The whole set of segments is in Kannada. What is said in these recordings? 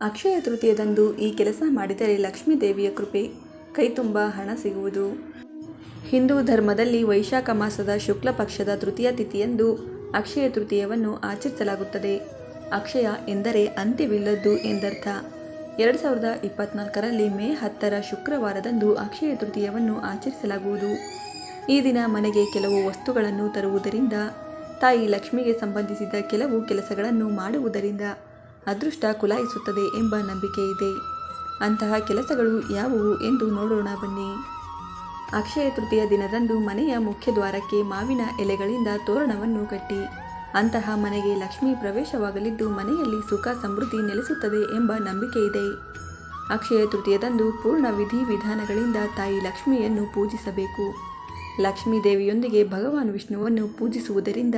ಅಕ್ಷಯ ತೃತೀಯದಂದು ಈ ಕೆಲಸ ಮಾಡಿದರೆ ಲಕ್ಷ್ಮೀ ದೇವಿಯ ಕೃಪೆ, ಕೈತುಂಬ, ಹಣ ಸಿಗುವುದು. ಹಿಂದೂ ಧರ್ಮದಲ್ಲಿ ವೈಶಾಖ ಮಾಸದ ಶುಕ್ಲ ಪಕ್ಷದ ತೃತೀಯ ತಿಥಿಯಂದು ಅಕ್ಷಯ ತೃತೀಯವನ್ನು ಆಚರಿಸಲಾಗುತ್ತದೆ. ಅಕ್ಷಯ ಎಂದರೆ ಅಂತ್ಯವಿಲ್ಲದ್ದು ಎಂದರ್ಥ. ಎರಡು ಸಾವಿರದ ಇಪ್ಪತ್ನಾಲ್ಕರಲ್ಲಿ ಮೇ ಹತ್ತರ ಶುಕ್ರವಾರದಂದು ಅಕ್ಷಯ ತೃತೀಯವನ್ನು ಆಚರಿಸಲಾಗುವುದು. ಈ ದಿನ ಮನೆಗೆ ಕೆಲವು ವಸ್ತುಗಳನ್ನು ತರುವುದರಿಂದ, ತಾಯಿ ಲಕ್ಷ್ಮಿಗೆ ಸಂಬಂಧಿಸಿದ ಕೆಲವು ಕೆಲಸಗಳನ್ನು ಮಾಡುವುದರಿಂದ ಅದೃಷ್ಟ ಕುಲಾಯಿಸುತ್ತದೆ ಎಂಬ ನಂಬಿಕೆ ಇದೆ. ಅಂತಹ ಕೆಲಸಗಳು ಯಾವುವು ಎಂದು ನೋಡೋಣ ಬನ್ನಿ. ಅಕ್ಷಯ ತೃತೀಯ ದಿನದಂದು ಮನೆಯ ಮುಖ್ಯ ದ್ವಾರಕ್ಕೆ ಮಾವಿನ ಎಲೆಗಳಿಂದ ತೋರಣವನ್ನು ಕಟ್ಟಿ, ಅಂತಹ ಮನೆಗೆ ಲಕ್ಷ್ಮಿ ಪ್ರವೇಶವಾಗಲಿದ್ದು ಮನೆಯಲ್ಲಿ ಸುಖ ಸಮೃದ್ಧಿ ನೆಲೆಸುತ್ತದೆ ಎಂಬ ನಂಬಿಕೆ ಇದೆ. ಅಕ್ಷಯ ತೃತೀಯದಂದು ಪೂರ್ಣ ವಿಧಿ ವಿಧಾನಗಳಿಂದ ತಾಯಿ ಲಕ್ಷ್ಮಿಯನ್ನು ಪೂಜಿಸಬೇಕು. ಲಕ್ಷ್ಮೀ ದೇವಿಯೊಂದಿಗೆ ಭಗವಾನ್ ವಿಷ್ಣುವನ್ನು ಪೂಜಿಸುವುದರಿಂದ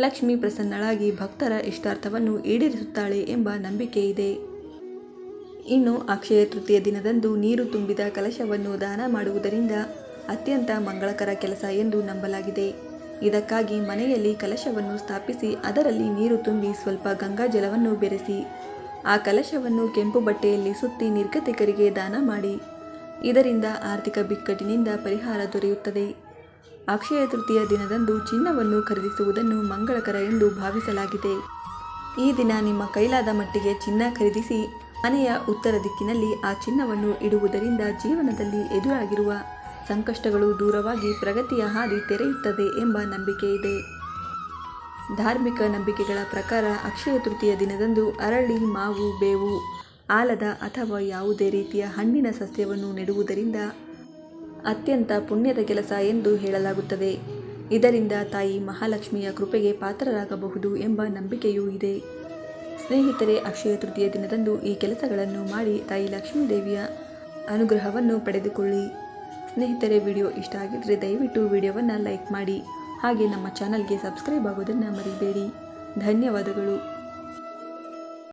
ಲಕ್ಷ್ಮಿ ಪ್ರಸನ್ನಳಾಗಿ ಭಕ್ತರ ಇಷ್ಟಾರ್ಥವನ್ನು ಈಡೇರಿಸುತ್ತಾಳೆ ಎಂಬ ನಂಬಿಕೆ ಇದೆ. ಇನ್ನು ಅಕ್ಷಯ ತೃತೀಯ ದಿನದಂದು ನೀರು ತುಂಬಿದ ಕಲಶವನ್ನು ದಾನ ಮಾಡುವುದರಿಂದ ಅತ್ಯಂತ ಮಂಗಳಕರ ಕೆಲಸ ಎಂದು ನಂಬಲಾಗಿದೆ. ಇದಕ್ಕಾಗಿ ಮನೆಯಲ್ಲಿ ಕಲಶವನ್ನು ಸ್ಥಾಪಿಸಿ ಅದರಲ್ಲಿ ನೀರು ತುಂಬಿ ಸ್ವಲ್ಪ ಗಂಗಾಜಲವನ್ನು ಬೆರೆಸಿ, ಆ ಕಲಶವನ್ನು ಕೆಂಪು ಬಟ್ಟೆಯಲ್ಲಿ ಸುತ್ತಿ ನಿರ್ಗತಿಕರಿಗೆ ದಾನ ಮಾಡಿ, ಇದರಿಂದ ಆರ್ಥಿಕ ಬಿಕ್ಕಟ್ಟಿನಿಂದ ಪರಿಹಾರ ದೊರೆಯುತ್ತದೆ. ಅಕ್ಷಯ ತೃತೀಯ ದಿನದಂದು ಚಿನ್ನವನ್ನು ಖರೀದಿಸುವುದನ್ನು ಮಂಗಳಕರ ಎಂದು ಭಾವಿಸಲಾಗಿದೆ. ಈ ದಿನ ನಿಮ್ಮ ಕೈಲಾದ ಮಟ್ಟಿಗೆ ಚಿನ್ನ ಖರೀದಿಸಿ, ಮನೆಯ ಉತ್ತರ ದಿಕ್ಕಿನಲ್ಲಿ ಆ ಚಿನ್ನವನ್ನು ಇಡುವುದರಿಂದ ಜೀವನದಲ್ಲಿ ಎದುರಾಗಿರುವ ಸಂಕಷ್ಟಗಳು ದೂರವಾಗಿ ಪ್ರಗತಿಯ ಹಾದಿ ತೆರೆಯುತ್ತದೆ ಎಂಬ ನಂಬಿಕೆ ಇದೆ. ಧಾರ್ಮಿಕ ನಂಬಿಕೆಗಳ ಪ್ರಕಾರ ಅಕ್ಷಯ ತೃತೀಯ ದಿನದಂದು ಅರಳಿ, ಮಾವು, ಬೇವು, ಆಲದ ಅಥವಾ ಯಾವುದೇ ರೀತಿಯ ಹಣ್ಣಿನ ಸಸ್ಯವನ್ನು ನೆಡುವುದರಿಂದ ಅತ್ಯಂತ ಪುಣ್ಯದ ಕೆಲಸ ಎಂದು ಹೇಳಲಾಗುತ್ತದೆ. ಇದರಿಂದ ತಾಯಿ ಮಹಾಲಕ್ಷ್ಮಿಯ ಕೃಪೆಗೆ ಪಾತ್ರರಾಗಬಹುದು ಎಂಬ ನಂಬಿಕೆಯೂ ಇದೆ. ಸ್ನೇಹಿತರೆ, ಅಕ್ಷಯ ತೃತೀಯ ದಿನದಂದು ಈ ಕೆಲಸಗಳನ್ನು ಮಾಡಿ ತಾಯಿ ಲಕ್ಷ್ಮೀ ದೇವಿಯ ಅನುಗ್ರಹವನ್ನು ಪಡೆದುಕೊಳ್ಳಿ. ಸ್ನೇಹಿತರೆ, ವಿಡಿಯೋ ಇಷ್ಟ ಆಗಿದ್ದರೆ ದಯವಿಟ್ಟು ವಿಡಿಯೋವನ್ನು ಲೈಕ್ ಮಾಡಿ. ಹಾಗೆ ನಮ್ಮ ಚಾನಲ್ಗೆ ಸಬ್ಸ್ಕ್ರೈಬ್ ಆಗೋದನ್ನು ಮರಿಬೇಡಿ. ಧನ್ಯವಾದಗಳು.